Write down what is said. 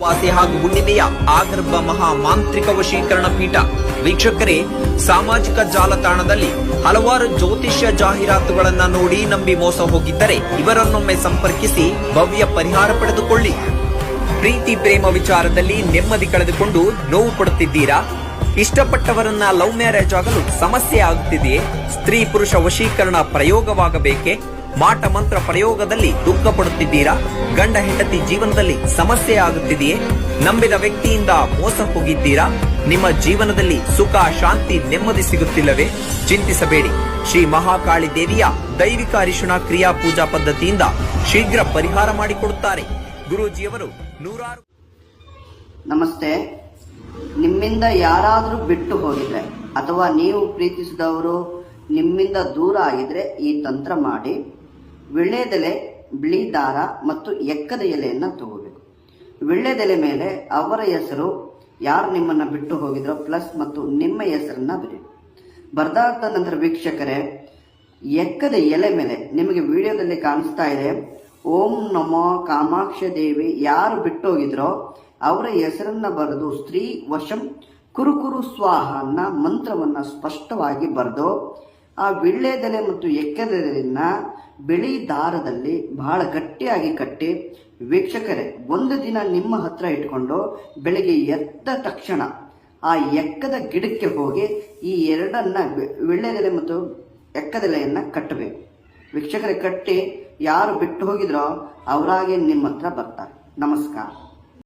ವಾಸಿ ಹಾಗೂ ಹುಣ್ಣಿಮೆಯ ಆಗರ್ಭ ಮಹಾ ಮಾಂತ್ರಿಕ ವಶೀಕರಣ ಪೀಠ. ವೀಕ್ಷಕರೇ, ಸಾಮಾಜಿಕ ಜಾಲತಾಣದಲ್ಲಿ ಹಲವಾರು ಜ್ಯೋತಿಷ್ಯ ಜಾಹೀರಾತುಗಳನ್ನ ನೋಡಿ ನಂಬಿ ಮೋಸ ಹೋಗಿದ್ದರೆ ಇವರನ್ನೊಮ್ಮೆ ಸಂಪರ್ಕಿಸಿ ಭವ್ಯ ಪರಿಹಾರ ಪಡೆದುಕೊಳ್ಳಿ. ಪ್ರೀತಿ ಪ್ರೇಮ ವಿಚಾರದಲ್ಲಿ ನೆಮ್ಮದಿ ಕಳೆದುಕೊಂಡು ನೋವು ಪಡುತ್ತಿದ್ದೀರಾ ಇಷ್ಟಪಟ್ಟವರನ್ನ ಲವ್ ಮ್ಯಾರೇಜ್ ಆಗಲು ಸಮಸ್ಯೆ ಆಗುತ್ತಿದೆಯೇ? ಸ್ತ್ರೀ ಪುರುಷ ವಶೀಕರಣ ಪ್ರಯೋಗವಾಗಬೇಕೆ? ಮಾಟ ಮಂತ್ರ ಪ್ರಯೋಗದಲ್ಲಿ ದುಃಖ ಪಡುತ್ತಿದ್ದೀರಾ ಗಂಡ ಹೆಂಡತಿ ಜೀವನದಲ್ಲಿ ಸಮಸ್ಯೆ ಆಗುತ್ತಿದೆಯೇ? ನಂಬಿದ ವ್ಯಕ್ತಿಯಿಂದ ಮೋಸ ಹೋಗಿದ್ದೀರಾ? ನಿಮ್ಮ ಜೀವನದಲ್ಲಿ ಸುಖ, ಶಾಂತಿ ನೆಮ್ಮದಿ ಸಿಗುತ್ತಿಲ್ಲವೇ? ಚಿಂತಿಸಬೇಡಿ. ಶ್ರೀ ಮಹಾಕಾಳಿ ದೇವಿಯ ದೈವಿಕ ಅರಿಶಿಣ ಕ್ರಿಯಾ ಪೂಜಾ ಪದ್ಧತಿಯಿಂದ ಶೀಘ್ರ ಪರಿಹಾರ ಮಾಡಿಕೊಡುತ್ತಾರೆ. ಗುರೂಜಿಯವರು ನೂರಾರು ನಮಸ್ತೆ. ನಿಮ್ಮಿಂದ ಯಾರಾದರೂ ಬಿಟ್ಟು ಹೋಗಿದ್ರೆ, ಅಥವಾ ನೀವು ಪ್ರೀತಿಸಿದವರು ನಿಮ್ಮಿಂದ ದೂರ ಆಗಿದ್ರೆ ಈ ತಂತ್ರ ಮಾಡಿ. ವಿಳ್ಳೆದೆಲೆ, ಬಿಳಿ ದಾರ ಮತ್ತು ಎಕ್ಕದ ಎಲೆಯನ್ನು ತಗೋಬೇಕು. ವಿಳ್ಳೆದೆಲೆ ಮೇಲೆ ಅವರ ಹೆಸರು, ಯಾರು ನಿಮ್ಮನ್ನ ಬಿಟ್ಟು ಹೋಗಿದ್ರೋ ಪ್ಲಸ್ ಮತ್ತು ನಿಮ್ಮ ಹೆಸರನ್ನ ಬರೀ. ಬರ್ದಾದ ನಂತರ ವೀಕ್ಷಕರೇ, ಎಕ್ಕದ ಎಲೆ ಮೇಲೆ ನಿಮಗೆ ವಿಡಿಯೋದಲ್ಲಿ ಕಾಣಿಸ್ತಾ ಇದೆ, ಓಂ ನಮೋ ಕಾಮಾಕ್ಷ ದೇವಿ, ಯಾರು ಬಿಟ್ಟು ಹೋಗಿದ್ರೋ ಅವರ ಹೆಸರನ್ನ ಬರೆದು ಸ್ತ್ರೀ ವಶಂ ಕುರುಕುರು ಸ್ವಾಹ ಮಂತ್ರವನ್ನ ಸ್ಪಷ್ಟವಾಗಿ ಬರೆದು ಆ ವಿಳ್ಳೆದೆಲೆ ಮತ್ತು ಎಕ್ಕೆದೆಲೆಯನ್ನ ಬಿಳಿ ದಾರದಲ್ಲಿ ಬಹಳ ಗಟ್ಟಿಯಾಗಿ ಕಟ್ಟಿ, ವೀಕ್ಷಕರೇ, ಒಂದು ದಿನ ನಿಮ್ಮ ಹತ್ರ ಇಟ್ಕೊಂಡು ಬೆಳಿಗ್ಗೆ ಎದ್ದ ತಕ್ಷಣ ಆ ಎಕ್ಕದ ಗಿಡಕ್ಕೆ ಹೋಗಿ ಈ ಎರಡನ್ನ ವಿಳ್ಳೆದೆಲೆ ಮತ್ತು ಎಕ್ಕದೆಲೆಯನ್ನ ಕಟ್ಟಬೇಕು. ವೀಕ್ಷಕರೇ, ಕಟ್ಟಿ ಯಾರು ಬಿಟ್ಟು ಹೋಗಿದ್ರೋ ಅವರಾಗೆ ನಿಮ್ಮ ಹತ್ರ ಬರ್ತಾರೆ. ನಮಸ್ಕಾರ.